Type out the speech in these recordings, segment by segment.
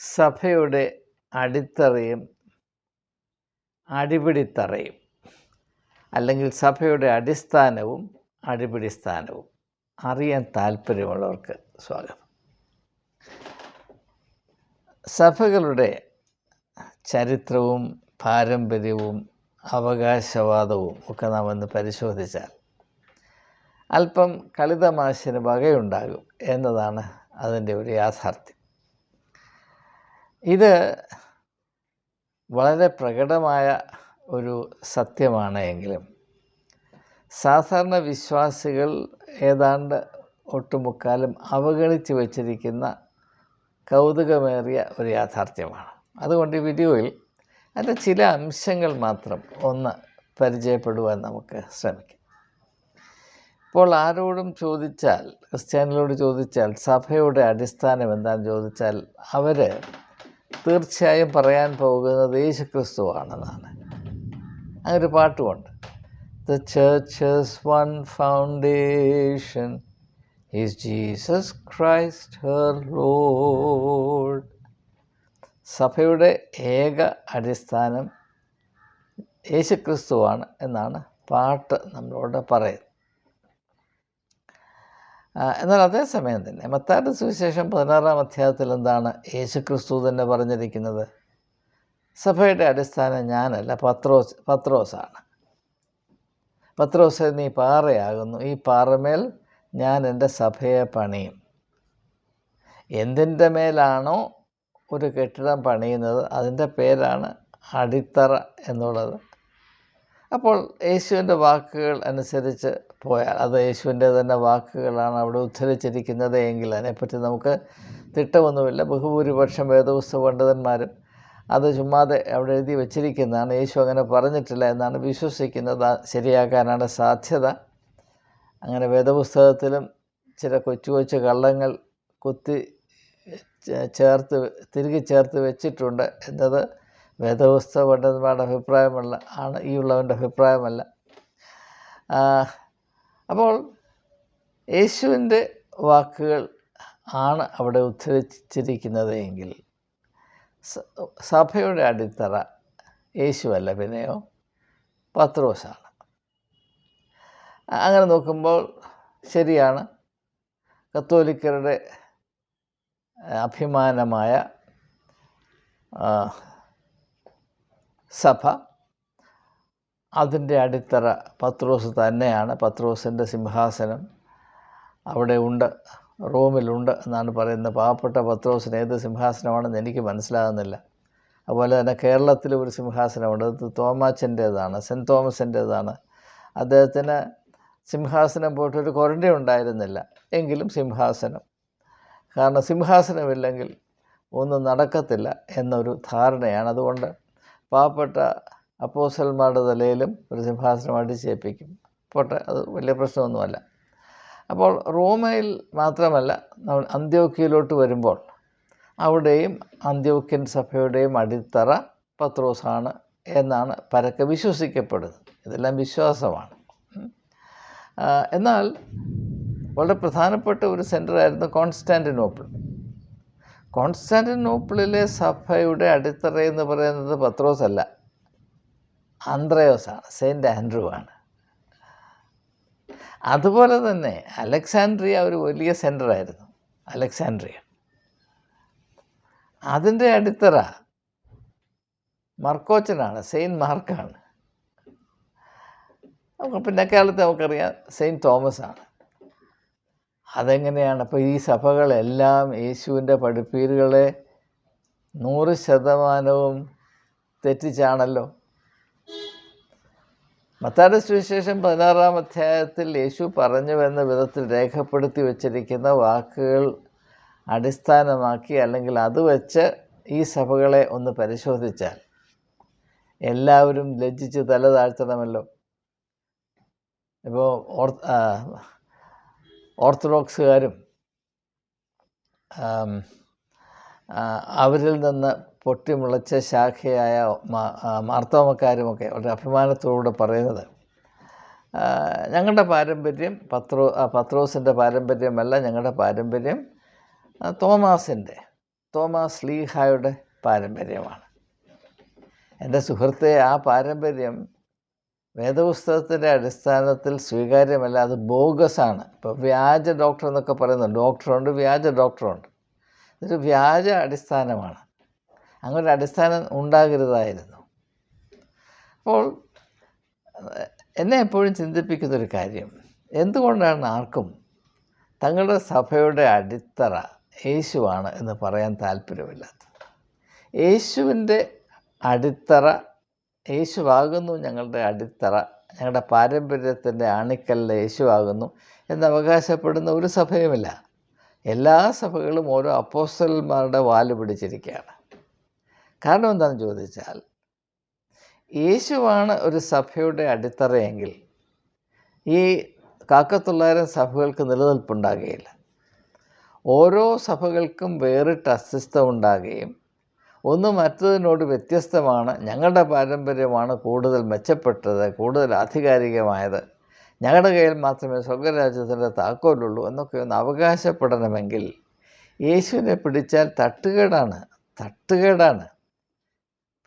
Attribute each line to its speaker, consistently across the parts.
Speaker 1: സഭയുടെ അടിത്തറയും അടിപിടിത്തറയും അല്ലെങ്കിൽ സഭയുടെ അടിസ്ഥാനവും അടിപിടി സ്ഥാനവും അറിയാൻ താല്പര്യമുള്ളവർക്ക് സ്വാഗതം. സഭകളുടെ ചരിത്രവും പാരമ്പര്യവും അവകാശവാദവും ഒക്കെ നാം ഒന്ന് പരിശോധിച്ചാൽ അല്പം കളിതമാശന് വകയുണ്ടാകും എന്നതാണ് അതിന്റെ ഒരു യാഥാർത്ഥ്യം. ഇത് വളരെ പ്രകടമായ ഒരു സത്യമാണ് എങ്കിലും സാധാരണ വിശ്വാസികൾ ഏതാണ്ട് ഒട്ടുമുക്കാലും അവഗണിച്ച് വച്ചിരിക്കുന്ന കൗതുകമേറിയ ഒരു യാഥാർത്ഥ്യമാണ്. അതുകൊണ്ട് ഈ വീഡിയോയിൽ അതിന്റെ ചില അംശങ്ങൾ മാത്രം ഒന്ന് പരിചയപ്പെടുവാൻ നമുക്ക് ശ്രമിക്കാം. ഇപ്പോൾ ആരോടും ചോദിച്ചാൽ ക്രിസ്ത്യാനികളോട് ചോദിച്ചാൽ സഭയുടെ അടിസ്ഥാനം എന്താണെന്ന് ചോദിച്ചാൽ അവർ തീർച്ചയായും പറയാൻ പോകുന്നത് യേശു ക്രിസ്തുവാണെന്നാണ് അങ്ങനെ ഒരു പാട്ടുമുണ്ട്. The church's one foundation is Jesus Christ her Lord സഭയുടെ ഏക അടിസ്ഥാനം യേശുക്രിസ്തുവാണ് എന്നാണ് പാട്ട് നമ്മളോട് പറയുന്നത്. എന്നാൽ അതേസമയം തന്നെ മത്താരുടെ സുവിശേഷം പതിനാറാം അധ്യായത്തിൽ എന്താണ് യേശുക്രിസ്തു തന്നെ പറഞ്ഞിരിക്കുന്നത്? സഭയുടെ അടിസ്ഥാനം ഞാനല്ല പത്രോസ് പത്രോസാണ്. പത്രോസ് നീ പാറയാകുന്നു. ഈ പാറമേൽ ഞാൻ എന്റെ സഭയെ പണിയും. എന്തിന്റെ മേലാണോ ഒരു കെട്ടിടം പണിയുന്നത് അതിന്റെ പേരാണ് അടിത്തറ എന്നുള്ളത്. അപ്പോൾ യേശുവിന്റെ വാക്കുകൾ അനുസരിച്ച് പോയാൽ അത് യേശുവിന്റെ തന്നെ വാക്കുകളാണ് അവിടെ ഉദ്ധരിച്ചിരിക്കുന്നത് എങ്കിൽ അതിനെപ്പറ്റി നമുക്ക് തിട്ടമൊന്നുമില്ല. ബഹുഭൂരിപക്ഷം വേദപുസ്തക പണ്ഡിതന്മാരും അത് ചുമ്മാതെ അവിടെ എഴുതി വച്ചിരിക്കുന്നതാണ്. യേശു അങ്ങനെ പറഞ്ഞിട്ടില്ല എന്നാണ് വിശ്വസിക്കുന്നത്. ശരിയാക്കാനാണ് സാധ്യത. അങ്ങനെ വേദപുസ്തകത്തിലും ചില കൊച്ചു കൊച്ചു കള്ളങ്ങൾ കുത്തി ചേർത്ത് തിരികെ ചേർത്ത് വെച്ചിട്ടുണ്ട് എന്നത് വേദപുസ്തക പണ്ഡിതന്മാരുടെ അഭിപ്രായമല്ല ആണ് ഈ ഉള്ളവന്റെ അഭിപ്രായമല്ല. അപ്പോൾ യേശുവിന്റെ വാക്കുകൾ ആണ് അവിടെ ഉദ്ധരിച്ചിരിക്കുന്നത് എങ്കിൽ സഭയുടെ അടിത്തറ യേശുവല്ല പിന്നെയോ പത്രോസാണ്. അങ്ങനെ നോക്കുമ്പോൾ ശരിയാണ്. കത്തോലിക്കരുടെ അഭിമാനമായ സഭ അതിന്റെ അടിത്തറ പത്രോസ് തന്നെയാണ്. പത്രോസിന്റെ സിംഹാസനം അവിടെ ഉണ്ട് റോമിലുണ്ട് എന്നാണ് പറയുന്നത്. പാവപ്പെട്ട പത്രോസിന് ഏത് സിംഹാസനമാണെന്ന് എനിക്ക് മനസ്സിലാകുന്നില്ല. അതുപോലെ തന്നെ കേരളത്തിൽ ഒരു സിംഹാസനമുണ്ട്. അത് തോമാച്ചന്റേതാണ് സെന്റ് തോമസിന്റേതാണ്. അദ്ദേഹത്തിന് സിംഹാസനം പോയിട്ടൊരു കൊരണ്ട ഉണ്ടായിരുന്നില്ല എങ്കിലും സിംഹാസനം. കാരണം സിംഹാസനമില്ലെങ്കിൽ ഒന്നും നടക്കത്തില്ല എന്നൊരു ധാരണയാണ്. അതുകൊണ്ട് പാവപ്പെട്ട അപ്പോസൽമാരുടെ തലയിലും ഒരു സിംഹാസനം അടിച്ചേൽപ്പിക്കും പോട്ടെ അത് വലിയ പ്രശ്നമൊന്നുമല്ല. അപ്പോൾ റോമയിൽ മാത്രമല്ല നമ്മൾ അന്ത്യോക്കിയയിലോട്ട് വരുമ്പോൾ അവിടെയും അന്ത്യോക്യൻ സഭയുടെയും അടിത്തറ പത്രോസാണ് എന്നാണ് പരക്കെ വിശ്വസിക്കപ്പെടുന്നത്. ഇതെല്ലാം വിശ്വാസമാണ്. എന്നാൽ വളരെ പ്രധാനപ്പെട്ട ഒരു സെന്ററായിരുന്നു കോൺസ്റ്റാന്റിനോപ്പിൾ കോൺസ്റ്റാന്റിനോപ്പിളിലെ സഭയുടെ അടിത്തറ എന്ന് പറയുന്നത് പത്രോസ് അല്ല ആന്ത്രയോസാണ് സെയിന്റ് ആൻഡ്രൂ ആണ് അതുപോലെ തന്നെ അലക്സാൻഡ്രിയ ഒരു വലിയ സെന്ററായിരുന്നു അലക്സാൻഡ്രിയ അതിന്റെ അടിത്തറ മർക്കോച്ചനാണ് സെയിന്റ് മാർക്കാണ്. പിന്നെ കേരളത്തിൽ നമുക്കറിയാം സെയിന്റ് തോമസ് ആണ് അതെങ്ങനെയാണ്? അപ്പോൾ ഈ സഭകളെല്ലാം യേശുവിന്റെ പഠിപ്പീരുകളെ നൂറ് ശതമാനവും തെറ്റിച്ചാണല്ലോ. മത്താട സുവിശേഷം പതിനാറാം അധ്യായത്തിൽ യേശു പറഞ്ഞുവെന്ന വിധത്തിൽ രേഖപ്പെടുത്തി വച്ചിരിക്കുന്ന വാക്കുകൾ അടിസ്ഥാനമാക്കി അല്ലെങ്കിൽ അത് വെച്ച് ഈ സഭകളെ ഒന്ന് പരിശോധിച്ചാൽ എല്ലാവരും ലജ്ജിച്ച് തല താഴ്ത്തണമല്ലോ. ഇപ്പോൾ ഓർ ഓർത്തഡോക്സുകാരും അവരിൽ നിന്ന് പൊട്ടിമുളച്ച ശാഖയായ മാർത്തോമക്കാരുമൊക്കെ വളരെ അഭിമാനത്തോടെ പറയുന്നത് ഞങ്ങളുടെ പാരമ്പര്യം പത്രോ പത്രോസിന്റെ പാരമ്പര്യമല്ല ഞങ്ങളുടെ പാരമ്പര്യം തോമാസിന്റെ തോമാസ് ലീഹായുടെ പാരമ്പര്യമാണ്. എന്റെ സുഹൃത്തെ ആ പാരമ്പര്യം വേദപുസ്തകത്തിന്റെ അടിസ്ഥാനത്തിൽ സ്വീകാര്യമല്ല അത് ബോഗസാണ്. ഇപ്പോൾ വ്യാജ ഡോക്ടർ എന്നൊക്കെ പറയുന്നു ഡോക്ടറുണ്ട് വ്യാജ ഡോക്ടറുണ്ട്. ഇതൊരു വ്യാജ അടിസ്ഥാനമാണ്. അങ്ങനൊരു അടിസ്ഥാനം ഉണ്ടാകരുതായിരുന്നു. അപ്പോൾ എന്നെ എപ്പോഴും ചിന്തിപ്പിക്കുന്നൊരു കാര്യം എന്തുകൊണ്ടാണ് ആർക്കും തങ്ങളുടെ സഭയുടെ അടിത്തറ യേശുവാണ് എന്ന് പറയാൻ താല്പര്യമില്ലാത്തത്? യേശുവിന്റെ അടിത്തറ യേശുവാകുന്നു ഞങ്ങളുടെ അടിത്തറ ഞങ്ങളുടെ പാരമ്പര്യത്തിന്റെ അണിക്കല്ല യേശുവാകുന്നു എന്ന് അവകാശപ്പെടുന്ന ഒരു സഭയുമില്ല. എല്ലാ സഭകളും ഓരോ അപ്പോസ്റ്റലന്മാരുടെ വാൽ പിടിച്ചിരിക്കുകയാണ്. കാരണം എന്താണെന്ന് ചോദിച്ചാൽ യേശുവാണ് ഒരു സഭയുടെ അടിത്തറയെങ്കിൽ ഈ കാക്കത്തൊള്ളായിരം സഭകൾക്ക് നിലനിൽപ്പുണ്ടാകുകയില്ല. ഓരോ സഭകൾക്കും വേറിട്ട അസ്തിത്വം ഉണ്ടാകുകയും ഒന്ന് മറ്റതിനോട് വ്യത്യസ്തമാണ്. ഞങ്ങളുടെ പാരമ്പര്യമാണ് കൂടുതൽ മെച്ചപ്പെട്ടത് കൂടുതൽ ആധികാരികമായത്. ഞങ്ങളുടെ കയ്യിൽ മാത്രമേ സ്വർഗരാജ്യത്തിന്റെ താക്കോലുള്ളൂ എന്നൊക്കെ ഒന്ന് അവകാശപ്പെടണമെങ്കിൽ യേശുവിനെ പിടിച്ചാൽ തട്ടുകേടാണ് തട്ടുകേടാണ്.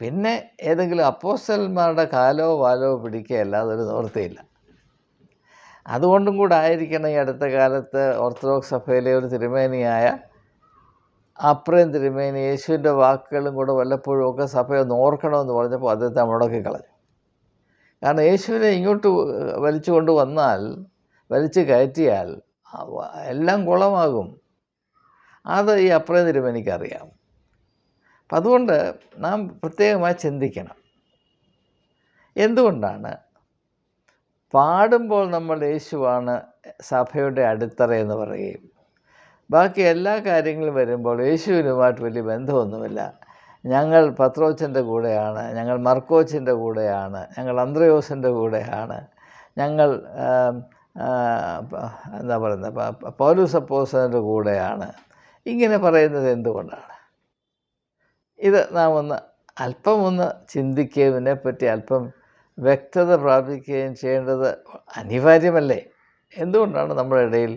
Speaker 1: പിന്നെ ഏതെങ്കിലും അപ്പോസ്റ്റലന്മാരുടെ കാലോ വാലോ പിടിക്കുകയല്ലാതെ ഒരു നിവൃത്തിയില്ല. അതുകൊണ്ടും കൂടെ ആയിരിക്കണം ഈ അടുത്ത കാലത്ത് ഓർത്തഡോക്സ് സഭയിലെ ഒരു തിരുമേനിയായ അപ്രയം തിരുമേനി യേശുവിന്റെ വാക്കുകളും കൂടെ വല്ലപ്പോഴും ഒക്കെ സഭയെ ഓർക്കണമെന്ന് പറഞ്ഞപ്പോൾ അദ്ദേഹത്തെ മുടക്കി കളഞ്ഞു. കാരണം യേശുവിനെ ഇങ്ങോട്ട് വലിച്ചു കൊണ്ട് വന്നാൽ വലിച്ചു കയറ്റിയാൽ എല്ലാം കുളമാകും. അത് ഈ അപ്രയം തിരുമേനിക്കറിയാം അപ്പം അതുകൊണ്ട് നാം പ്രത്യേകമായി ചിന്തിക്കണം. എന്തുകൊണ്ടാണ്? പാടുമ്പോൾ നമ്മൾ യേശുവാണ് സഭയുടെ അടിത്തറ എന്ന് പറയുകയും ബാക്കി എല്ലാ കാര്യങ്ങളും വരുമ്പോൾ യേശുവിനുമായിട്ട് വലിയ ബന്ധമൊന്നുമില്ല. ഞങ്ങൾ പത്രോച്ചന്റെ കൂടെയാണ് ഞങ്ങൾ മർക്കോച്ചിന്റെ കൂടെയാണ് ഞങ്ങൾ അന്ത്രയോസിന്റെ കൂടെയാണ്. ഞങ്ങൾ എന്താ പറയുന്നത് പൗലുസപ്പോസന്റെ കൂടെയാണ്. ഇങ്ങനെ പറയുന്നത് എന്തുകൊണ്ടാണ്? ഇത് നാം ഒന്ന് അല്പം ഒന്ന് ചിന്തിക്കുകയും ഇതിനെപ്പറ്റി അല്പം വ്യക്തത പ്രാപിക്കുകയും ചെയ്യേണ്ടത് അനിവാര്യമല്ലേ? എന്തുകൊണ്ടാണ് നമ്മുടെ ഇടയിൽ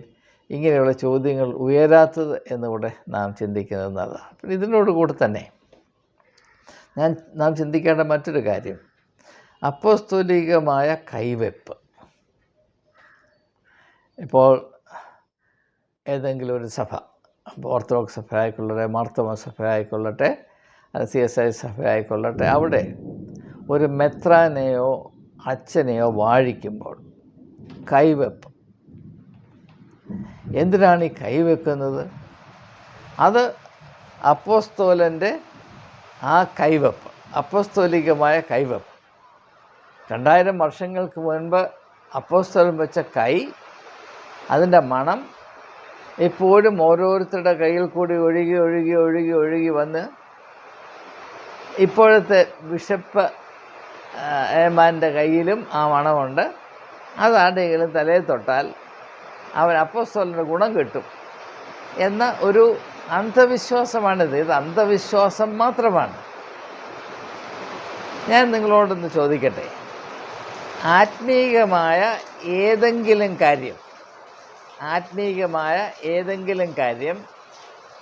Speaker 1: ഇങ്ങനെയുള്ള ചോദ്യങ്ങൾ ഉയരാത്തത് എന്നുകൂടെ നാം ചിന്തിക്കുന്നത് നല്ലതാണ്. പിന്നെ ഇതിനോട് കൂടെ തന്നെ ഞാൻ നാം ചിന്തിക്കേണ്ട മറ്റൊരു കാര്യം. അപ്പോസ്തോലികമായ കൈവെപ്പ്. ഇപ്പോൾ ഏതെങ്കിലും ഒരു സഭ ഓർത്തഡോക്സ് സഭ ആയിക്കൊള്ളട്ടെ മാർത്തോമ സഭ ആയിക്കൊള്ളട്ടെ സി എസ് ഐ സഭ ആയിക്കൊള്ളട്ടെ അവിടെ ഒരു മെത്രാനെയോ അച്ഛനെയോ വാഴിക്കുമ്പോൾ കൈവെപ്പ്. എന്തിനാണ് ഈ കൈവെക്കുന്നത് അത് അപ്പോസ്തോലന്റെ ആ കൈവപ്പ് അപ്പോസ്തോലികമായ കൈവപ്പ്. രണ്ടായിരം വർഷങ്ങൾക്ക് മുൻപ് അപ്പോസ്തോലൻ വെച്ച കൈ അതിന്റെ മണം ഇപ്പോഴും ഓരോരുത്തരുടെ കയ്യിൽ കൂടി ഒഴുകി ഒഴുകി ഒഴുകി ഒഴുകി വന്ന് ഇപ്പോഴത്തെ ബിഷപ്പ് ഏമാന്റെ കയ്യിലും ആ മണമുണ്ട്. അതാരുടെയെങ്കിലും തലയിൽ തൊട്ടാൽ അവൻ അപ്പോസ്തോലിന്റെ ഗുണം കിട്ടും എന്ന ഒരു അന്ധവിശ്വാസമാണിത്. ഇത് അന്ധവിശ്വാസം മാത്രമാണ്. ഞാൻ നിങ്ങളോടൊന്ന് ചോദിക്കട്ടെ. ആത്മീകമായ ഏതെങ്കിലും കാര്യം ആത്മീകമായ ഏതെങ്കിലും കാര്യം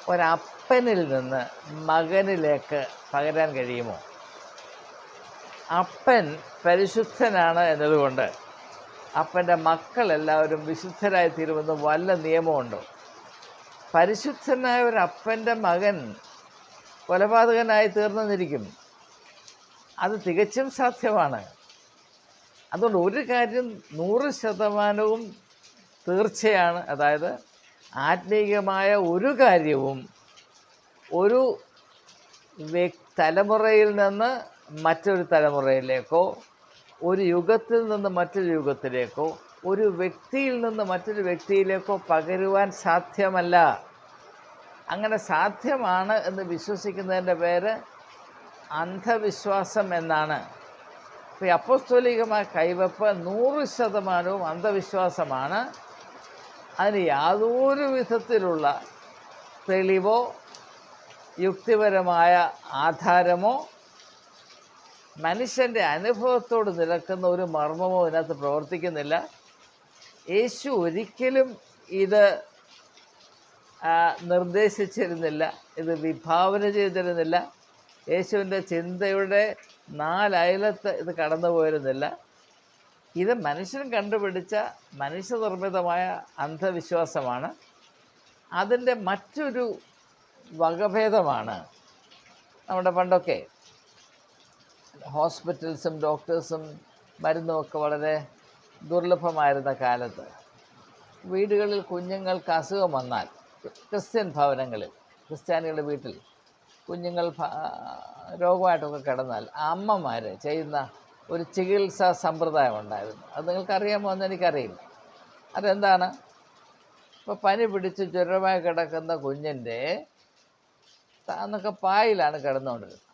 Speaker 1: ഒരപ്പനിൽ നിന്ന് മകനിലേക്ക് പകരാൻ കഴിയുമോ? അപ്പൻ പരിശുദ്ധനാണ് എന്നതുകൊണ്ട് അപ്പന്റെ മക്കളെല്ലാവരും വിശുദ്ധരായി തീരുമെന്ന് വല്ല നിയമമുണ്ടോ? പരിശുദ്ധനായ ഒരു അപ്പന്റെ മകൻ കൊലപാതകനായി തീർന്നെന്നിരിക്കും അത് തികച്ചും സാധ്യമാണ്. അതുകൊണ്ട് ഒരു കാര്യം നൂറ് ശതമാനവും തീർച്ചയാണ്. അതായത് ആത്മീയമായ ഒരു കാര്യവും ഒരു തലമുറയിൽ നിന്ന് മറ്റൊരു തലമുറയിലേക്കോ ഒരു യുഗത്തിൽ നിന്ന് മറ്റൊരു യുഗത്തിലേക്കോ ഒരു വ്യക്തിയിൽ നിന്ന് മറ്റൊരു വ്യക്തിയിലേക്കോ പകരുവാൻ സാധ്യമല്ല. അങ്ങനെ സാധ്യമാണ് എന്ന് വിശ്വസിക്കുന്നതിന്റെ പേര് അന്ധവിശ്വാസം എന്നാണ്. അപ്പോൾ ഈ അപ്പസ്തോലികമായ കൈവപ്പ് നൂറ് ശതമാനവും അന്ധവിശ്വാസമാണ്. അതിന് യാതൊരു വിധത്തിലുള്ള തെളിവോ യുക്തിപരമായ ആധാരമോ മനുഷ്യന്റെ അനുഭവത്തോട് നിലക്കുന്ന ഒരു മർമ്മമോ ഇതിനകത്ത് പ്രവർത്തിക്കുന്നില്ല. യേശു ഒരിക്കലും ഇത് നിർദ്ദേശിച്ചിരുന്നില്ല ഇത് വിഭാവന ചെയ്തിരുന്നില്ല. യേശുവിന്റെ ചിന്തയുടെ നാലയലത്ത് ഇത് കടന്നു പോയിരുന്നില്ല ഇത് മനുഷ്യൻ കണ്ടുപിടിച്ച മനുഷ്യനിർമ്മിതമായ അന്ധവിശ്വാസമാണ്. അതിന്റെ മറ്റൊരു വകഭേദമാണ് നമ്മുടെ പണ്ടൊക്കെ ഹോസ്പിറ്റൽസും ഡോക്ടേഴ്സും മരുന്നുമൊക്കെ വളരെ ദുർലഭമായിരുന്ന കാലത്ത്. വീടുകളിൽ കുഞ്ഞുങ്ങൾക്ക് അസുഖം വന്നാൽ ക്രിസ്ത്യൻ ഭവനങ്ങളിൽ ക്രിസ്ത്യാനികളുടെ വീട്ടിൽ കുഞ്ഞുങ്ങൾ രോഗമായിട്ടൊക്കെ കിടന്നാൽ അമ്മമാർ ചെയ്യുന്ന ഒരു ചികിത്സാ സമ്പ്രദായം ഉണ്ടായിരുന്നു. അത് നിങ്ങൾക്കറിയാമോ എന്ന് എനിക്കറിയില്ല. അതെന്താണ്? ഇപ്പോൾ പനി പിടിച്ച് ജ്വരമായി കിടക്കുന്ന കുഞ്ഞിന്റെ താന്നൊക്കെ പായിലാണ് കിടന്നുകൊണ്ടിരുന്നത്.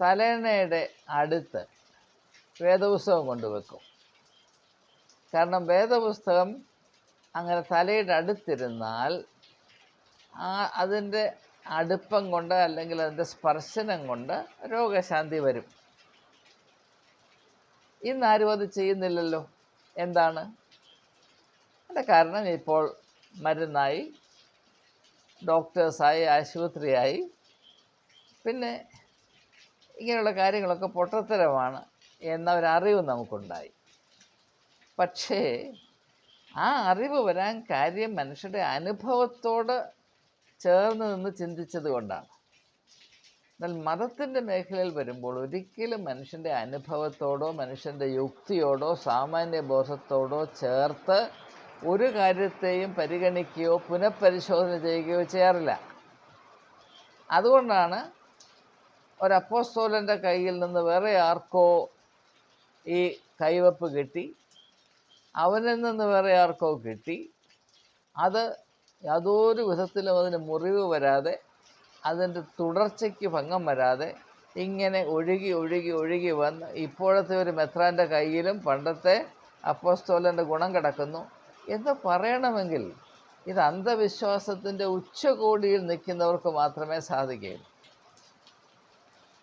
Speaker 1: തലേണയുടെ അടുത്ത് വേദപുസ്തകം കൊണ്ടുവെക്കും. കാരണം വേദപുസ്തകം അങ്ങനെ തലയുടെ അടുത്തിരുന്നാൽ ആ അതിന്റെ അടുപ്പം കൊണ്ട് അല്ലെങ്കിൽ അതിന്റെ സ്പർശനം കൊണ്ട് രോഗശാന്തി വരും. ഇന്നാരും അത് ചെയ്യുന്നില്ലല്ലോ. എന്താണ്? അതിന്റെ കാരണം ഇപ്പോൾ മരുന്നായി ഡോക്ടേഴ്സായി ആശുപത്രിയായി. പിന്നെ ഇങ്ങനെയുള്ള കാര്യങ്ങളൊക്കെ പൊട്ടത്തരമാണ് എന്ന ഒരറിവ് നമുക്കുണ്ടായി. പക്ഷേ ആ അറിവ് വരാൻ കാര്യം മനുഷ്യരുടെ അനുഭവത്തോട് ചേർന്ന് നിന്ന് ചിന്തിച്ചത് കൊണ്ടാണ്. എന്നാൽ മതത്തിന്റെ മേഖലയിൽ വരുമ്പോൾ ഒരിക്കലും മനുഷ്യന്റെ അനുഭവത്തോടോ മനുഷ്യന്റെ യുക്തിയോടോ സാമാന്യ ബോധത്തോടോ ചേർത്ത് ഒരു കാര്യത്തെയും പരിഗണിക്കുകയോ പുനഃപരിശോധന ചെയ്യുകയോ ചെയ്യാറില്ല. അതുകൊണ്ടാണ് ഒരു അപ്പോസ്തോലന്റെ കയ്യിൽ നിന്ന് വേറെ ആർക്കോ ഈ കൈവപ്പ് കിട്ടി അവനിൽ നിന്ന് വേറെ ആർക്കോ കിട്ടി അത് യാതൊരു വിധത്തിലും അതിന് മുറിവ് വരാതെ അതിന്റെ തുടർച്ചയ്ക്ക് ഭംഗം വരാതെ ഇങ്ങനെ ഒഴുകി ഒഴുകി ഒഴുകി വന്ന് ഇപ്പോഴത്തെ ഒരു മെത്രാന്റെ കയ്യിലും പണ്ടത്തെ അപ്പോസ്തോലന്റെ ഗുണം കിടക്കുന്നു എന്ന് പറയണമെങ്കിൽ ഇത് അന്ധവിശ്വാസത്തിന്റെ ഉച്ചകോടിയിൽ നിൽക്കുന്നവർക്ക് മാത്രമേ സാധിക്കുകയുള്ളൂ.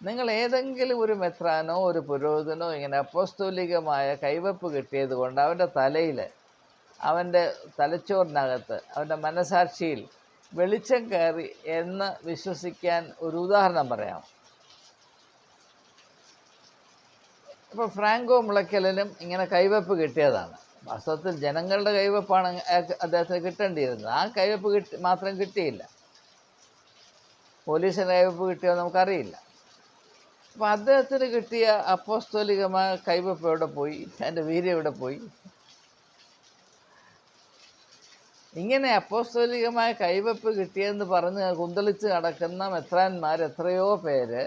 Speaker 1: നിങ്ങൾ ഏതെങ്കിലും ഒരു മെത്രാനോ ഒരു പുരോഹിതനോ ഇങ്ങനെ അപ്പോസ്തോലികമായ കൈവപ്പ് കിട്ടിയത് കൊണ്ട് അവന്റെ തലയിൽ അവന്റെ തലച്ചോറിനകത്ത് അവന്റെ മനസാക്ഷിയിൽ വെളിച്ചം കയറി എന്ന് വിശ്വസിക്കാൻ ഒരു ഉദാഹരണം പറയാം. ഇപ്പോൾ ഫ്രാങ്കോ മുളയ്ക്കലിനും ഇങ്ങനെ കൈവപ്പ് കിട്ടിയതാണ്. വാസ്തവത്തിൽ ജനങ്ങളുടെ കൈവപ്പാണ് അദ്ദേഹത്തിന് കിട്ടേണ്ടിയിരുന്നത്. ആ കൈവപ്പ് കിട്ടി മാത്രം കിട്ടിയില്ല. പോലീസിന് കൈവപ്പ് കിട്ടിയോ നമുക്കറിയില്ല. അപ്പം അദ്ദേഹത്തിന് കിട്ടിയ അപ്പോസ്തോലികമായ കൈവപ്പ് എവിടെ പോയി എന്റെ വീര്യം എവിടെ പോയി. ഇങ്ങനെ അപ്പോസ്തോലികമായ കൈവപ്പ് കിട്ടിയെന്ന് പറഞ്ഞ് കുന്തളിച്ച് നടക്കുന്ന മെത്രാന്മാർ എത്രയോ പേര്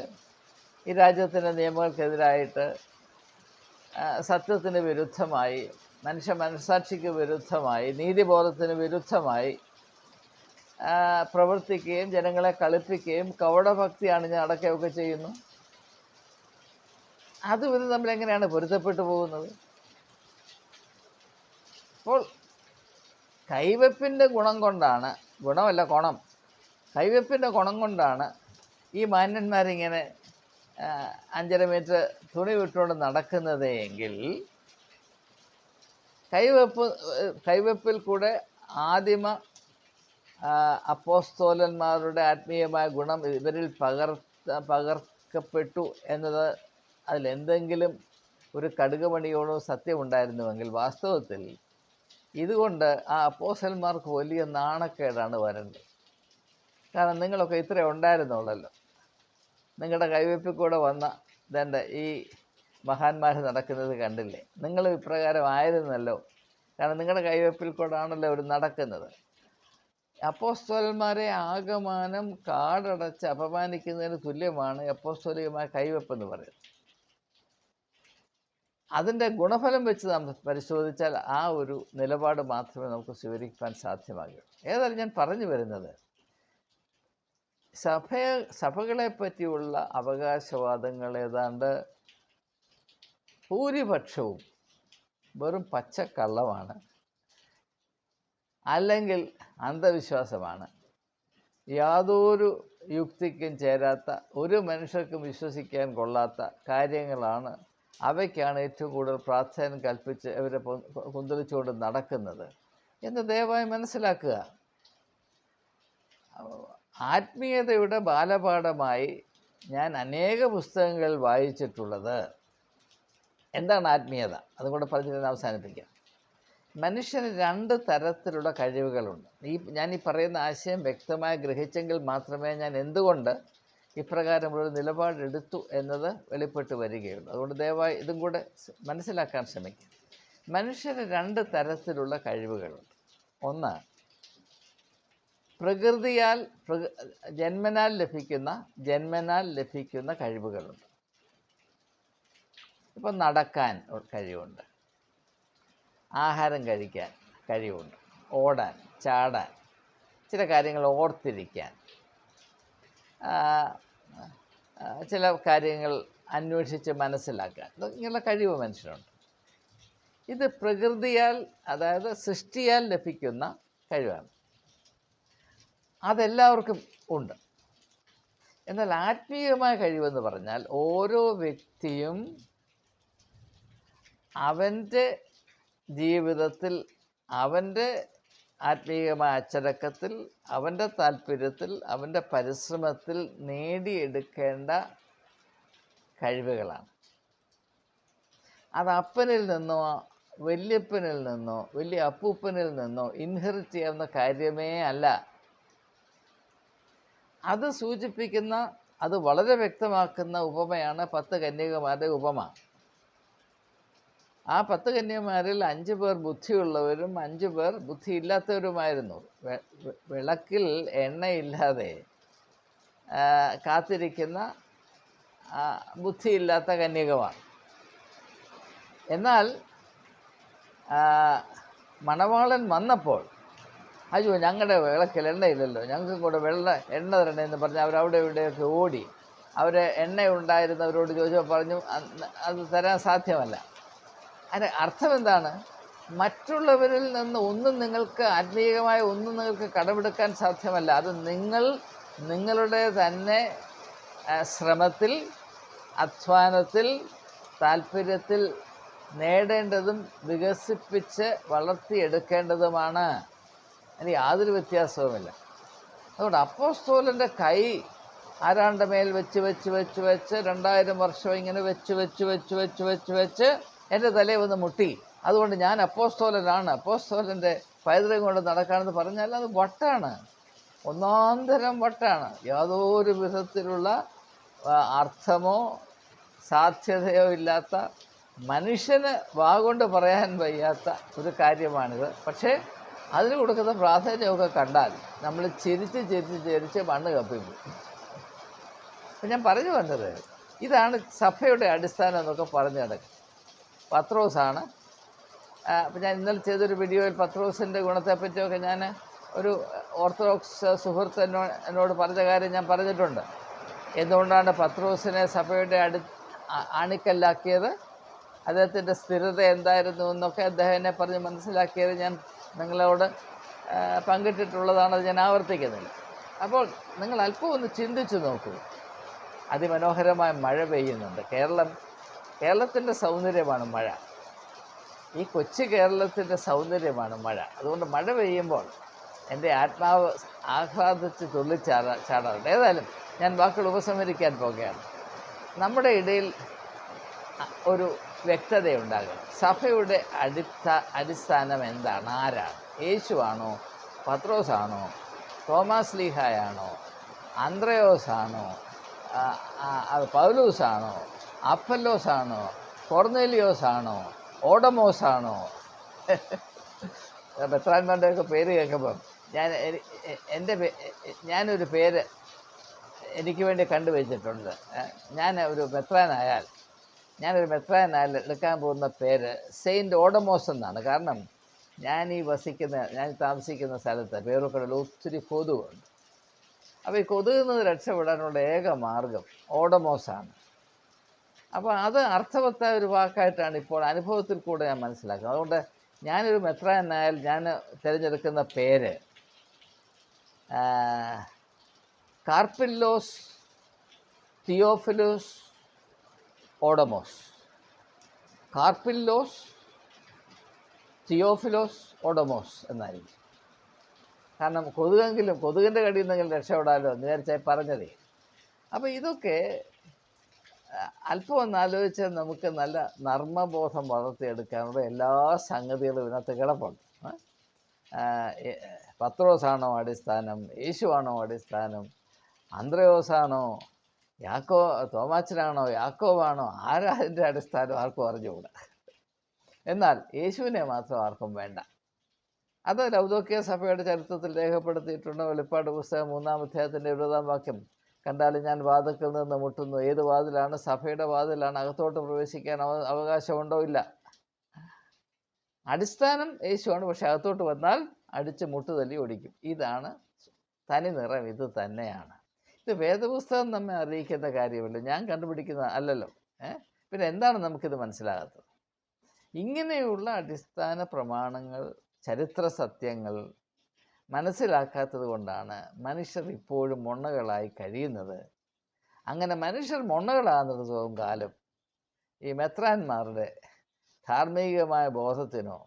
Speaker 1: ഈ രാജ്യത്തിന്റെ നിയമങ്ങൾക്കെതിരായിട്ട് സത്യത്തിന് വിരുദ്ധമായി മനുഷ്യ മനസാക്ഷിക്ക് വിരുദ്ധമായി നീതിബോധത്തിന് വിരുദ്ധമായി പ്രവർത്തിക്കുകയും ജനങ്ങളെ കളിപ്പിക്കുകയും കവടഭക്തി അണിഞ്ഞ് നടക്കുകയൊക്കെ ചെയ്യുന്നു. അതും ഇത് തമ്മിൽ എങ്ങനെയാണ് പൊരുത്തപ്പെട്ടു പോകുന്നത്? അപ്പോൾ കൈവെപ്പിന്റെ ഗുണം കൊണ്ടാണ് ഗുണമല്ല കൊണം കൈവെപ്പിന്റെ ഗുണം കൊണ്ടാണ് ഈ മാന്യന്മാരിങ്ങനെ അഞ്ചര മീറ്റർ തുണി വിട്ടുകൊണ്ട് നടക്കുന്നത് എങ്കിൽ കൈവെപ്പ് കൈവെപ്പിൽ കൂടെ ആദിമ അപ്പോസ്തോലന്മാരുടെ ആത്മീയമായ ഗുണം ഇവരിൽ പകർ പകർക്കപ്പെട്ടു എന്നത് അതിലെന്തെങ്കിലും ഒരു കടുകുമണിയോടോ സത്യമുണ്ടായിരുന്നുവെങ്കിൽ വാസ്തവത്തിൽ ഇതുകൊണ്ട് ആ അപ്പോസന്മാർക്ക് വലിയ നാണക്കേടാണ് വരേണ്ടത്. കാരണം നിങ്ങളൊക്കെ ഇത്ര ഉണ്ടായിരുന്നുള്ളല്ലോ. നിങ്ങളുടെ കൈവെപ്പിൽ കൂടെ വന്ന ഇതെന്റെ ഈ മഹാന്മാർ നടക്കുന്നത് കണ്ടില്ലേ? നിങ്ങൾ ഇപ്രകാരം ആയിരുന്നല്ലോ. കാരണം നിങ്ങളുടെ കൈവെപ്പിൽ കൂടെ ആണല്ലോ അവർ നടക്കുന്നത്. അപ്പോസ്തോലന്മാരെ ആകമാനം കാടടച്ച് അപമാനിക്കുന്നതിന് തുല്യമാണ് അപ്പോസ്തോലികമായ കൈവെപ്പ് എന്ന് പറയുന്നത്. അതിന്റെ ഗുണഫലം വെച്ച് നാം പരിശോധിച്ചാൽ ആ ഒരു നിലപാട് മാത്രമേ നമുക്ക് സ്വീകരിക്കാൻ സാധ്യമാകൂ. ഏതായാലും ഞാൻ പറഞ്ഞു വരുന്നത് സഭയെ സഭകളെ പറ്റിയുള്ള അവകാശവാദങ്ങൾ ഏതാണ്ട് ഭൂരിപക്ഷവും വെറും പച്ചക്കള്ളമാണ്. അല്ലെങ്കിൽ അന്ധവിശ്വാസമാണ്. യാതൊരു യുക്തിക്കും ചേരാത്ത ഒരു മനുഷ്യർക്കും വിശ്വസിക്കാൻ കൊള്ളാത്ത കാര്യങ്ങളാണ് അവയ്ക്കാണ് ഏറ്റവും കൂടുതൽ പ്രാധാന്യം കൽപ്പിച്ച് ഇവരെ കുന്തളിച്ചുകൊണ്ട് നടക്കുന്നത്. എന്ന് ദയവായി മനസ്സിലാക്കുക. ആത്മീയതയുടെ ബാലപാഠമായി ഞാൻ അനേക പുസ്തകങ്ങൾ വായിച്ചിട്ടുള്ളത്. എന്താണ് ആത്മീയത? അതും കൂടെ പറഞ്ഞിട്ട് ഞാൻ അവസാനിപ്പിക്കാം. മനുഷ്യന് രണ്ട് തരത്തിലുള്ള കഴിവുകളുണ്ട്. ഈ ഞാൻ ഈ പറയുന്ന ആശയം വ്യക്തമായി ഗ്രഹിച്ചെങ്കിൽ മാത്രമേ ഞാൻ എന്തുകൊണ്ട് ഇപ്രകാരം ഒരു നിലപാടെടുത്തു എന്നത് വെളിപ്പെട്ട് വരികയുള്ളൂ. അതുകൊണ്ട് ദയവായി ഇതും കൂടെ മനസ്സിലാക്കാൻ ശ്രമിക്കുക മനുഷ്യന് രണ്ട് തരത്തിലുള്ള കഴിവുകളുണ്ട്. ഒന്ന് പ്രകൃതിയാൽ പ്രകൃ ജന്മനാൽ ലഭിക്കുന്ന ജന്മനാൽ ലഭിക്കുന്ന കഴിവുകളുണ്ട്. ഇപ്പം നടക്കാൻ കഴിവുണ്ട്. ആഹാരം കഴിക്കാൻ കഴിവുണ്ട്. ഓടാൻ ചാടാൻ ചില കാര്യങ്ങൾ ഓർത്തിരിക്കാൻ ചില കാര്യങ്ങൾ അന്വേഷിച്ച് മനസ്സിലാക്കാൻ. ഇങ്ങനെയുള്ള കഴിവ് മനുഷ്യനുണ്ട്. ഇത് പ്രകൃതിയാൽ അതായത് സൃഷ്ടിയാൽ ലഭിക്കുന്ന കഴിവാണ്. അതെല്ലാവർക്കും ഉണ്ട്. എന്നാൽ ആത്മീയമായ കഴിവെന്ന് പറഞ്ഞാൽ ഓരോ വ്യക്തിയും അവന്റെ ജീവിതത്തിൽ അവന്റെ ആത്മീയമായ അച്ചടക്കത്തിൽ അവന്റെ താല്പര്യത്തിൽ അവന്റെ പരിശ്രമത്തിൽ നേടിയെടുക്കേണ്ട കഴിവുകളാണ്. അത് അപ്പനിൽ നിന്നോ വല്യപ്പനിൽ നിന്നോ വലിയ അപ്പൂപ്പനിൽ നിന്നോ ഇൻഹെറിറ്റ് ചെയ്യാവുന്ന കാര്യമേ അല്ല. അത് സൂചിപ്പിക്കുന്ന അത് വളരെ വ്യക്തമാക്കുന്ന ഉപമയാണ് പത്ത് കന്യകമാരുടെ ഉപമ. ആ പത്ത് കന്യകമാരിൽ അഞ്ച് പേർ ബുദ്ധിയുള്ളവരും അഞ്ച് പേർ ബുദ്ധിയില്ലാത്തവരുമായിരുന്നു. വിളക്കിൽ എണ്ണയില്ലാതെ കാത്തിരിക്കുന്ന ബുദ്ധിയില്ലാത്ത കന്യകമാർ എന്നാൽ മണവാളൻ വന്നപ്പോൾ അയ്യോ ഞങ്ങളുടെ വിളക്കിൽ എണ്ണയില്ലല്ലോ ഞങ്ങൾക്ക് കൂടെ വെള്ള എണ്ണ തരണേ എന്ന് പറഞ്ഞ് അവരവിടെ ഇവിടെയൊക്കെ ഓടി അവരെ എണ്ണ ഉണ്ടായിരുന്നവരോട് ചോദിച്ചപ്പോൾ പറഞ്ഞു അത് തരാൻ സാധ്യമല്ല. അതിന് അർത്ഥം എന്താണ് മറ്റുള്ളവരിൽ നിന്ന് ഒന്നും നിങ്ങൾക്ക് ആത്മീയമായ ഒന്നും നിങ്ങൾക്ക് കടമെടുക്കാൻ സാധ്യമല്ല. അത് നിങ്ങൾ നിങ്ങളുടെ തന്നെ ശ്രമത്തിൽ അധ്വാനത്തിൽ താല്പര്യത്തിൽ നേടേണ്ടതും വികസിപ്പിച്ച് വളർത്തിയെടുക്കേണ്ടതുമാണ്. അതിന് യാതൊരു വ്യത്യാസവുമില്ല. അതുകൊണ്ട് അപ്പോസ്തോലന്റെ കൈ ആരാണ്ട മേൽ വെച്ച് വെച്ച് വെച്ച് വെച്ച് രണ്ടായിരം വർഷം ഇങ്ങനെ വെച്ച് വെച്ച് വെച്ച് വെച്ച് വെച്ച് വെച്ച് എന്റെ തലയെ വന്ന് മുട്ടി. അതുകൊണ്ട് ഞാൻ അപ്പോസ്തോലനാണ്. അപ്പോസ്തോലന്റെ പൈതൃകം കൊണ്ട് നടക്കാണെന്ന് പറഞ്ഞാൽ അത് വട്ടാണ്. ഒന്നാന്തരം വട്ടാണ്. യാതൊരു വിധത്തിലുള്ള അർത്ഥമോ സാധ്യതയോ ഇല്ലാത്ത മനുഷ്യന് വാഗൊണ്ട് പറയാൻ വയ്യാത്ത ഒരു കാര്യമാണിത്. പക്ഷേ അതിന് കൊടുക്കുന്ന പ്രാധാന്യമൊക്കെ കണ്ടാൽ നമ്മൾ ചിരിച്ച് ചിരിച്ച് ചിരിച്ച് മണ്ണ് കപ്പിക്കും അപ്പം ഞാൻ പറഞ്ഞു വന്നത് ഇതാണ് സഭയുടെ അടിസ്ഥാനം എന്നൊക്കെ പറഞ്ഞു കിടക്കും പത്രോസാണ്. അപ്പം ഞാൻ ഇന്നലെ ചെയ്തൊരു വീഡിയോയിൽ പത്രോസിന്റെ ഗുണത്തെപ്പറ്റിയൊക്കെ ഞാൻ ഒരു ഓർത്തഡോക്സ് സുഹൃത്ത് എന്നോ എന്നോട് പറഞ്ഞ കാര്യം ഞാൻ പറഞ്ഞിട്ടുണ്ട്. എന്തുകൊണ്ടാണ് പത്രോസിനെ സഭയുടെ അടു അണിക്കല്ലാക്കിയത്? അദ്ദേഹത്തിന്റെ സ്ഥിരത എന്തായിരുന്നു എന്നൊക്കെ അദ്ദേഹം എന്നെ പറഞ്ഞ് മനസ്സിലാക്കിയത് ഞാൻ നിങ്ങളോട് പങ്കിട്ടിട്ടുള്ളതാണത് ഞാൻ ആവർത്തിക്കുന്നത് അപ്പോൾ നിങ്ങൾ അല്പം ഒന്ന് ചിന്തിച്ചു നോക്കൂ. അതിമനോഹരമായ മഴ പെയ്യുന്നുണ്ട്. കേരളം കേരളത്തിന്റെ സൗന്ദര്യമാണ് മഴ. ഈ കൊച്ചു കേരളത്തിന്റെ സൗന്ദര്യമാണ് മഴ. അതുകൊണ്ട് മഴ പെയ്യുമ്പോൾ എന്റെ ആത്മാവ് ആഹ്ലാദിച്ച് തുള്ളിച്ചാടാ ചാടാറുണ്ട് ഏതായാലും ഞാൻ വാക്കുകൾ ഉപസംഹരിക്കാൻ പോകുകയാണ് നമ്മുടെ ഇടയിൽ ഒരു വ്യക്തതയുണ്ടാകണം. സഭയുടെ അടിത്ത അടിസ്ഥാനം എന്താണ്? ആരാണ്? യേശുവാണോ? പത്രോസാണോ? തോമാസ് ലീഹായാണോ? അന്ത്രയോസാണോ? ആ, ആ, ആണോ കൊർന്നേലിയോസ് ആണോ ഓഡമോസ് ആണോ ബെത്രാൻമാരുടെയൊക്കെ പേര് കേൾക്കുമ്പം ഞാൻ എന്റെ ഞാനൊരു പേര് എനിക്ക് വേണ്ടി കണ്ടുവച്ചിട്ടുണ്ട്. ഞാൻ ഒരു ബെത്രാനായാൽ ഞാനൊരു ബെത്രാനായാൽ എടുക്കാൻ പോകുന്ന പേര് സെയിന്റ് ഓഡമോസ് എന്നാണ്. കാരണം ഞാൻ ഈ വസിക്കുന്ന ഞാൻ താമസിക്കുന്ന സ്ഥലത്ത് പേരുക്കടൽ ഒത്തിരി കൊതുകുണ്ട്. അപ്പോൾ ഈ കൊതുകിൽ നിന്ന് രക്ഷപ്പെടാനുള്ള ഏക മാർഗം ഓഡമോസാണ്. അപ്പോൾ അത് അർത്ഥവത്തായ ഒരു വാക്കായിട്ടാണ് ഇപ്പോൾ അനുഭവത്തിൽ കൂടെ ഞാൻ മനസ്സിലാക്കുന്നത്. അതുകൊണ്ട് ഞാനൊരു മെത്ര എന്നായാൽ ഞാൻ തിരഞ്ഞെടുക്കുന്ന പേര് കാർപ്പില്ലോസ് തിയോഫിലോസ് ഓഡമോസ്. കാർപ്പില്ലോസ് തിയോഫിലോസ് ഓഡമോസ് എന്നായിരിക്കും. കാരണം കൊതുകെങ്കിലും കൊതുകിന്റെ കടിയിൽ നിന്നെങ്കിലും രക്ഷപ്പെടാമല്ലോ വിചാരിച്ചാൽ പറഞ്ഞതേ. അപ്പോൾ ഇതൊക്കെ അല്പം ഒന്ന് ആലോചിച്ചാൽ നമുക്ക് നല്ല നർമ്മബോധം വളർത്തിയെടുക്കാനുള്ള എല്ലാ സംഗതികളും ഇതിനകത്ത് കിടപ്പുണ്ട്. പത്രോസാണോ അടിസ്ഥാനം യേശുവാണോ അടിസ്ഥാനം അന്ത്രയോസാണോ യാക്കോ തോമാച്ചനാണോ യാക്കോവാണോ ആരാ അതിന്റെ അടിസ്ഥാനം ആർക്കും അറിഞ്ഞുകൂടാ. എന്നാൽ യേശുവിനെ മാത്രം ആർക്കും വേണ്ട. അത് ലൗദോക്യ സഭയുടെ ചരിത്രത്തിൽ രേഖപ്പെടുത്തിയിട്ടുണ്ട് വെളിപ്പാട് പുസ്തകം മൂന്നാം അധ്യായത്തിന്റെ ഇരുപതാം വാക്യം കണ്ടാലും ഞാൻ വാതിൽക്കൽ നിന്ന് മുട്ടുന്നു. ഏത് വാതിലാണ്? സഭയുടെ വാതിലാണ്. അകത്തോട്ട് പ്രവേശിക്കാൻ അവ അവകാശമുണ്ടോ? ഇല്ല. അടിസ്ഥാനം യേശുവാണ്. പക്ഷെ അകത്തോട്ട് വന്നാൽ അടിച്ച് മുട്ടുതല്ലി ഓടിക്കും. ഇതാണ് തനി നിറം. ഇത് തന്നെയാണ്. ഇത് വേദപുസ്തകം നമ്മെ അറിയിക്കുന്ന കാര്യമല്ല. ഞാൻ കണ്ടുപിടിക്കുന്ന അല്ലല്ലോ. ഏഹ് പിന്നെ എന്താണ് നമുക്കിത് മനസ്സിലാകാത്തത്? ഇങ്ങനെയുള്ള അടിസ്ഥാന പ്രമാണങ്ങൾ ചരിത്ര സത്യങ്ങൾ മനസ്സിലാക്കാത്തത് കൊണ്ടാണ് മനുഷ്യർ ഇപ്പോഴും മൊണ്ണകളായി കഴിയുന്നത്. അങ്ങനെ മനുഷ്യർ മൊണ്ണകളാകുന്നിടത്തോളം കാലം ഈ മെത്രാന്മാരുടെ ധാർമ്മികമായ ബോധത്തിനോ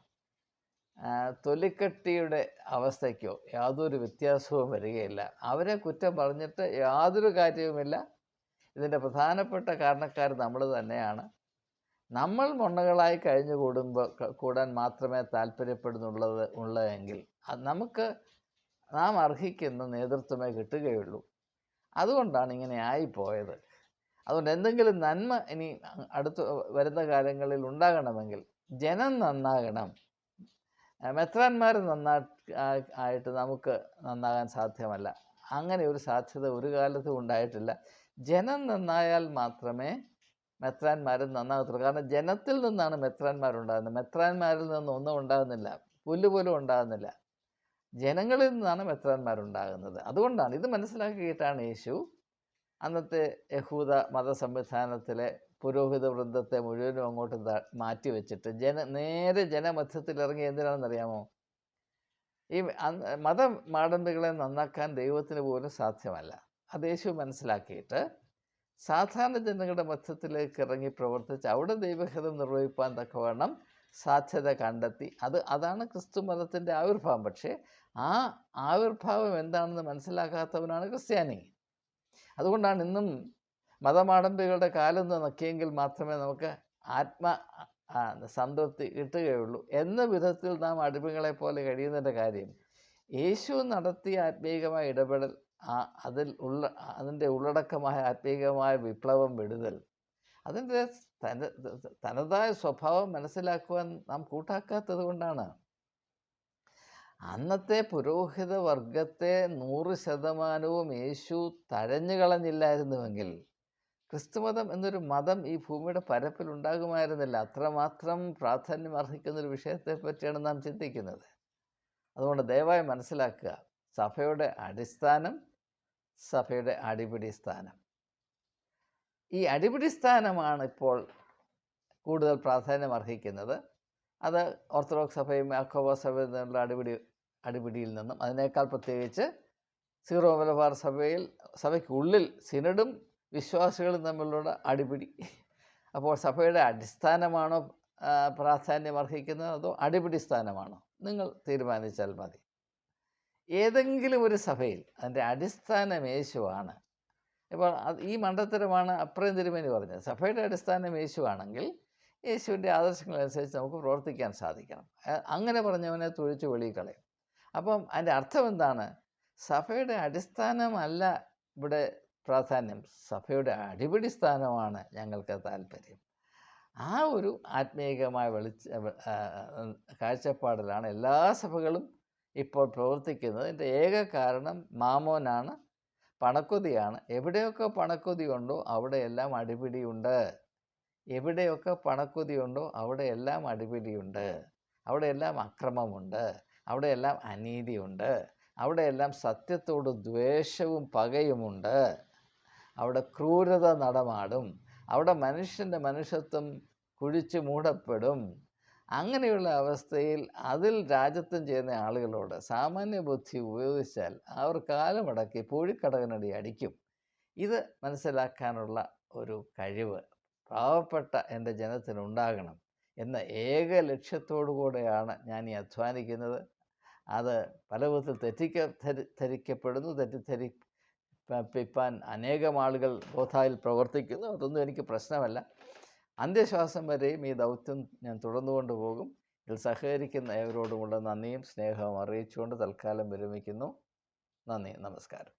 Speaker 1: തൊലിക്കട്ടിയുടെ അവസ്ഥയ്ക്കോ യാതൊരു വ്യത്യാസവും വരികയില്ല. അവരെ കുറ്റം പറഞ്ഞിട്ട് യാതൊരു കാര്യവുമില്ല. ഇതിന്റെ പ്രധാനപ്പെട്ട കാരണക്കാർ നമ്മൾ തന്നെയാണ്. നമ്മൾ മൊണ്ണകളായി കഴിഞ്ഞു കൂടുമ്പോൾ കൂടാൻ മാത്രമേ താല്പര്യപ്പെടുന്നുള്ളത് ഉള്ളതെങ്കിൽ നമുക്ക് നാം അർഹിക്കുന്ന നേതൃത്വമേ കിട്ടുകയുള്ളൂ. അതുകൊണ്ടാണ് ഇങ്ങനെ ആയിപ്പോയത്. അതുകൊണ്ട് എന്തെങ്കിലും നന്മ ഇനി അടുത്ത വരുന്ന കാലങ്ങളിൽ ഉണ്ടാകണമെങ്കിൽ ജനം നന്നാകണം. മെത്രാന്മാർ നന്നാ ആയിട്ട് നമുക്ക് നന്നാകാൻ സാധ്യമല്ല. അങ്ങനെ ഒരു സാധ്യത ഒരു കാലത്തും ഉണ്ടായിട്ടില്ല. ജനം നന്നായാൽ മാത്രമേ മെത്രാന്മാരും നന്നാകത്തുള്ളൂ. കാരണം ജനത്തിൽ നിന്നാണ് മെത്രാന്മാരുണ്ടാകുന്നത്. മെത്രാന്മാരിൽ നിന്നൊന്നും ഉണ്ടാകുന്നില്ല. പുല്ല് പോലും ഉണ്ടാകുന്നില്ല. ജനങ്ങളിൽ നിന്നാണ് മെത്രാന്മാരുണ്ടാകുന്നത്. അതുകൊണ്ടാണ് ഇത് മനസ്സിലാക്കിയിട്ടാണ് യേശു അന്നത്തെ യഹൂദ മത സംവിധാനത്തിലെ പുരോഹിത വൃന്ദത്തെ മുഴുവനും അങ്ങോട്ട് മാറ്റി വെച്ചിട്ട് ജന നേരെ ജനമധ്യത്തിൽ ഇറങ്ങി എന്തിനാണെന്നറിയാമോ? ഈ മത മാടമ്പികളെ നന്നാക്കാൻ ദൈവത്തിന് പോലും സാധ്യമല്ല. അത് യേശു മനസ്സിലാക്കിയിട്ട് സാധാരണ ജനങ്ങളുടെ മധ്യത്തിലേക്ക് ഇറങ്ങി പ്രവർത്തിച്ച് അവിടെ ദൈവഹിതം നിർവഹിപ്പാൻ തക്കവണ്ണം സാധ്യത കണ്ടെത്തി. അത് അതാണ് ക്രിസ്തു മതത്തിന്റെ ആവിർഭാവം. പക്ഷേ ആ ആവിർഭാവം എന്താണെന്ന് മനസ്സിലാക്കാത്തവനാണ് ക്രിസ്ത്യാനി. അതുകൊണ്ടാണ് ഇന്നും മതമാടമ്പികളുടെ കാലം നോക്കിയെങ്കിൽ മാത്രമേ നമുക്ക് ആത്മ സംതൃപ്തി കിട്ടുകയുള്ളൂ. എന്ന വിധത്തിൽ നാം അടിമകളെ പോലെ കഴിയുന്നതിന്റെ കാര്യം യേശു നടത്തിയ ആത്മീയമായ ഇടപെടൽ അതിൽ ഉള്ള അതിന്റെ ഉള്ളടക്കമായ ആത്മീയമായ വിപ്ലവം വിടുതൽ അതിന്റെ തന തനതായ സ്വഭാവം മനസ്സിലാക്കുവാൻ നാം കൂട്ടാക്കാത്തത് കൊണ്ടാണ്. അന്നത്തെ പുരോഹിത വർഗത്തെ നൂറ് ശതമാനവും യേശു തഴഞ്ഞു കളഞ്ഞില്ലായിരുന്നുവെങ്കിൽ ക്രിസ്തുമതം എന്നൊരു മതം ഈ ഭൂമിയുടെ പരപ്പിൽ ഉണ്ടാകുമായിരുന്നില്ല. അത്രമാത്രം പ്രാധാന്യം അർഹിക്കുന്ന ഒരു വിഷയത്തെ പറ്റിയാണ് നാം ചിന്തിക്കുന്നത്. അതുകൊണ്ട് ദയവായി മനസ്സിലാക്കുക. സഭയുടെ അടിസ്ഥാനം സഭയുടെ അടിപിടി സ്ഥാനം. ഈ അടിപിടി സ്ഥാനമാണ് ഇപ്പോൾ കൂടുതൽ പ്രാധാന്യം അർഹിക്കുന്നത്. അത് ഓർത്തഡോക്സ് സഭയും അക്കോബോ സഭയും നിന്നുള്ള അടിപിടി അടിപിടിയിൽ നിന്നും അതിനേക്കാൾ പ്രത്യേകിച്ച് സീറോ മലബാർ സഭയിൽ സഭയ്ക്കുള്ളിൽ സിനഡും വിശ്വാസികളും തമ്മിലുള്ള അടിപിടി. അപ്പോൾ സഭയുടെ അടിസ്ഥാനമാണോ പ്രാധാന്യം അർഹിക്കുന്നത് അതോ അടിപിടി സ്ഥാനമാണോ? നിങ്ങൾ തീരുമാനിച്ചാൽ മതി. ഏതെങ്കിലും ഒരു സഭയിൽ അതിന്റെ അടിസ്ഥാനം യേശുവാണ്. ഇപ്പോൾ ഈ മണ്ടത്തരമാണ് അപ്രയം തിരുമേനി പറഞ്ഞത്. സഭയുടെ അടിസ്ഥാനം യേശുവാണെങ്കിൽ യേശുവിന്റെ ആദർശങ്ങളനുസരിച്ച് നമുക്ക് പ്രവർത്തിക്കാൻ സാധിക്കണം. അങ്ങനെ പറഞ്ഞവനെ തൊഴിച്ച് വെളിയിൽ കളയും അപ്പം അതിന്റെ അർത്ഥം എന്താണ്? സഭയുടെ അടിസ്ഥാനമല്ല ഇവിടെ പ്രാധാന്യം. സഭയുടെ അടിപിടി സ്ഥാനമാണ് ഞങ്ങൾക്ക് താല്പര്യം. ആ ഒരു ആത്മീയമായ വെളിച്ച കാഴ്ചപ്പാടിലാണ് എല്ലാ സഭകളും ഇപ്പോൾ പ്രവർത്തിക്കുന്നത്. അതിന്റെ ഏക കാരണം മാമോനാണ് പണക്കൊതിയാണ്. എവിടെയൊക്കെ പണക്കൊതിയുണ്ടോ അവിടെയെല്ലാം അടിപിടിയുണ്ട്. എവിടെയൊക്കെ പണക്കൊതിയുണ്ടോ അവിടെയെല്ലാം അടിപിടിയുണ്ട്. അവിടെയെല്ലാം അക്രമമുണ്ട്. അവിടെയെല്ലാം അനീതിയുണ്ട്. അവിടെയെല്ലാം സത്യത്തോട് ദ്വേഷവും പകയുമുണ്ട്. അവിടെ ക്രൂരത നടമാടും. അവിടെ മനുഷ്യന്റെ മനുഷ്യത്വം കുഴിച്ചു മൂടപ്പെടും. അങ്ങനെയുള്ള അവസ്ഥയിൽ അതിൽ രാജ്യത്വം ചെയ്യുന്ന ആളുകളോട് സാമാന്യ ബുദ്ധി ഉപയോഗിച്ചാൽ അവർ കാലമടക്കി പൂഴിക്കടകനടി അടിക്കും. ഇത് മനസ്സിലാക്കാനുള്ള ഒരു കഴിവ് പാവപ്പെട്ട എന്റെ ജനത്തിനുണ്ടാകണം എന്ന ഏക ലക്ഷ്യത്തോടു കൂടെയാണ് ഞാൻ ഈ അധ്വാനിക്കുന്നത്. അത് പല വിധത്തിൽ തെറ്റിക്ക ധരി ധരിക്കപ്പെടുന്നു തെറ്റിദ്ധരി പ്പിപ്പാൻ അനേകം ആളുകൾ ബോധായിൽ പ്രവർത്തിക്കുന്നു. അതൊന്നും എനിക്ക് പ്രശ്നമല്ല. അന്ത്യശ്വാസം വരെയും ഈ ദൗത്യം ഞാൻ തുടർന്നു കൊണ്ടുപോകും ഇതിൽ സഹകരിക്കുന്ന ഏവരോടുമുള്ള നന്ദിയും സ്നേഹവും അറിയിച്ചുകൊണ്ട് തൽക്കാലം വിരമിക്കുന്നു. നന്ദി നമസ്കാരം.